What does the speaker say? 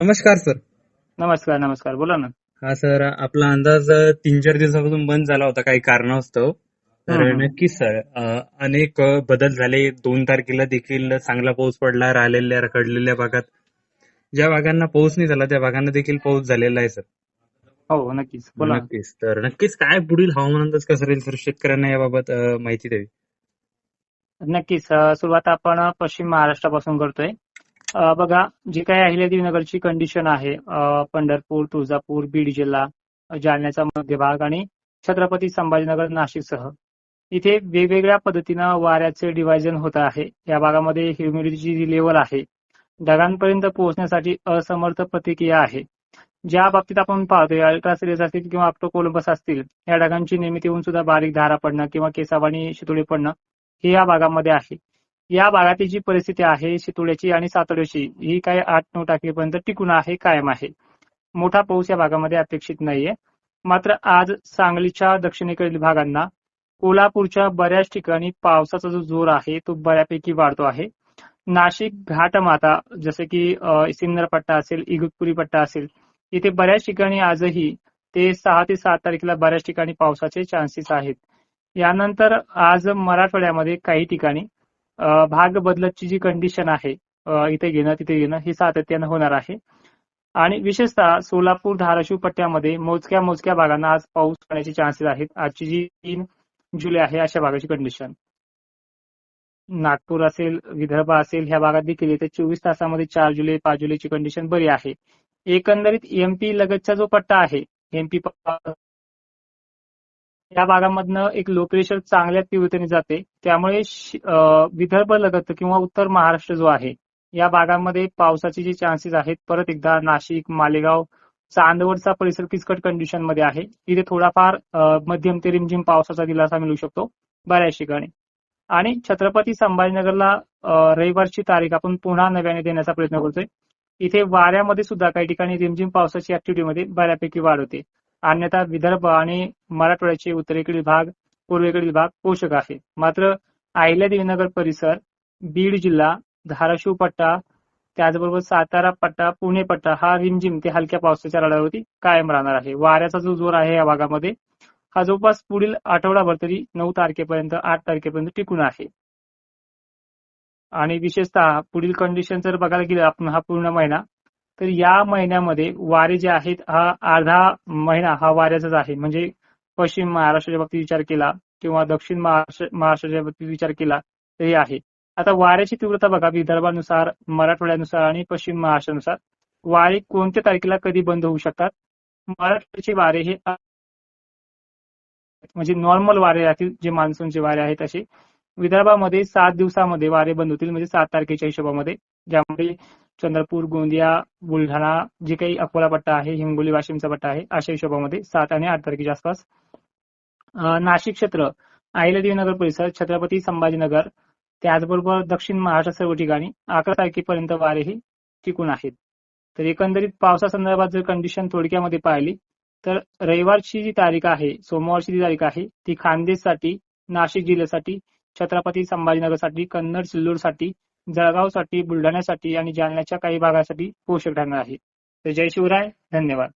नमस्कार सर. नमस्कार नमस्कार. बोला ना. हा सर आपला अंदाज तीन चार दिवसापासून बंद झाला होता काही कारणास्तव. तर हम्म. नक्कीच सर अ, अनेक अ, बदल झाले. दोन तारखेला देखील चांगला पाऊस पडला राहिलेल्या रखडलेल्या भागात. ज्या भागांना पाऊस नाही झाला त्या भागांना देखील पाऊस झालेला आहे सर. हो नक्कीच. बोला ना. नक्कीच. तर नक्कीच काय पुढील हवामान अंदाज कसा राहील सर शेतकऱ्यांना याबाबत अ, माहिती द्यावी? नक्कीच. अं, सुरुवात आपण पश्चिम महाराष्ट्रापासून करतोय. बघा जी काही अहिल्यादेवीनगरची कंडिशन आहे पंढरपूर तुळजापूर बीड जिल्हा जालन्याचा मध्य भाग आणि छत्रपती संभाजीनगर नाशिकसह. इथे वेगवेगळ्या पद्धतीनं वाऱ्याचे डिव्हायजन होत आहे. या भागामध्ये ह्युमिडिटीची जी लेवल आहे. ढगांपर्यंत पोहोचण्यासाठी असमर्थ प्रतिक्रिया आहे. ज्या बाबतीत आपण पाहतोय अल्ट्रासिरियस असतील किंवा ऑप्टोकोलंबस असतील या ढगांची निर्मिती होऊन सुद्धा बारीक धारा पडणं किंवा केसावाणी शितोळे पडणं हे या भागामध्ये आहे. या भागातील जी परिस्थिती आहे शितुळ्याची आणि सातोड्याची ही काय आठ नऊ तारखेपर्यंत टिकून आहे कायम आहे. मोठा पाऊस या भागामध्ये अपेक्षित नाहीये. मात्र आज सांगलीच्या दक्षिणेकडील भागांना कोल्हापूरच्या बऱ्याच ठिकाणी पावसाचा जो जोर आहे तो बऱ्यापैकी वाढतो आहे. नाशिक घाटमाता जसे की अ, सिन्नर पट्टा असेल इगतपुरी पट्टा असेल इथे बऱ्याच ठिकाणी आजही ते सहा ते सात तारखेला बऱ्याच ठिकाणी पावसाचे चान्सेस आहेत. यानंतर आज मराठवाड्यामध्ये काही ठिकाणी भाग बदलतची जी कंडिशन आहे इथे घेणं तिथे घेणं हे सातत्यानं होणार आहे. आणि विशेषतः सोलापूर धाराशिव पट्ट्यामध्ये मोजक्या मोजक्या भागांना आज पाऊस पडण्याचे चान्सेस आहेत. आजची जी तीन जुलै आहे अशा भागाची कंडिशन नागपूर असेल विदर्भ असेल ह्या भागात देखील येत्या चोवीस तासामध्ये चार जुलै पाच जुलैची कंडिशन बरी आहे. एकंदरीत एमपी लगतचा जो पट्टा आहे एमपी या भागामधनं एक लो प्रेशर चांगल्या तीव्रतेने जाते. त्यामुळे विदर्भ लगत किंवा उत्तर महाराष्ट्र जो आहे या भागामध्ये पावसाचे जे चान्सेस आहेत परत एकदा नाशिक मालेगाव चांदवडचा परिसर किचकट कंडिशनमध्ये आहे. इथे थोडाफार मध्यम ते रिमझिम पावसाचा दिलासा मिळू शकतो बऱ्याच ठिकाणी. आणि छत्रपती संभाजीनगरला रविवारची तारीख आपण पुन्हा नव्याने देण्याचा प्रयत्न करतोय. इथे वाऱ्यामध्ये सुद्धा काही ठिकाणी रिमझिम पावसाची ऍक्टिव्हिटीमध्ये बऱ्यापैकी वाढ होते. अन्यथा विदर्भ आणि मराठवाड्याचे उत्तरेकडील भाग पूर्वेकडील भाग पोषक आहे. मात्र अहिल्यादेवीनगर परिसर बीड जिल्हा धाराशिव पट्टा त्याचबरोबर सातारा पट्टा पुणे पट्टा हा रिमझिम ते हलक्या पावसाच्या रडावरती कायम राहणार आहे. वाऱ्याचा जो जोर आहे या भागामध्ये हा जवळपास पुढील आठवडाभर तरी नऊ तारखेपर्यंत आठ तारखेपर्यंत टिकून आहे. आणि विशेषतः पुढील कंडिशन जर बघायला गेलं आपण हा पूर्ण महिना तर या महिन्यामध्ये वारे जे आहेत हा अर्धा महिना हा वाऱ्याचाच आहे. म्हणजे पश्चिम महाराष्ट्राच्या बाबतीत विचार केला किंवा दक्षिण महाराष्ट्र महाराष्ट्राच्या बाबतीत विचार केला तरी आहे. आता वाऱ्याची तीव्रता बघा विदर्भानुसार मराठवाड्यानुसार आणि पश्चिम महाराष्ट्रानुसार. वारे कोणत्या तारखेला कधी बंद होऊ शकतात? मराठवाड्याचे वारे हे म्हणजे नॉर्मल वारे राहतील जे मान्सूनचे वारे आहेत असे. विदर्भामध्ये सात दिवसामध्ये वारे बंद होतील म्हणजे सात तारखेच्या हिशोबामध्ये. ज्यामध्ये चंद्रपूर गोंदिया बुलढाणा जे काही अकोला पट्टा आहे हिंगोली वाशिमचा पट्टा आहे अशा हिशोबामध्ये सात आणि आठ तारखेच्या आसपास. नाशिक क्षेत्र अहिल्यादेवीनगर परिसर छत्रपती संभाजीनगर त्याचबरोबर दक्षिण महाराष्ट्र सर्व ठिकाणी अकरा तारखेपर्यंत वारे ही टिकून आहेत. तर एकंदरीत पावसासंदर्भात जर कंडिशन थोडक्यामध्ये पाहिली तर रविवारची जी तारीख आहे सोमवारची जी तारीख आहे ती खानदेशसाठी नाशिक जिल्ह्यासाठी छत्रपती संभाजीनगरसाठी कन्नड सिल्लोडसाठी जळगावसाठी बुलढाण्यासाठी आणि जालन्याच्या काही भागासाठी पोषक ठरणार आहे. तर जय शिवराय धन्यवाद.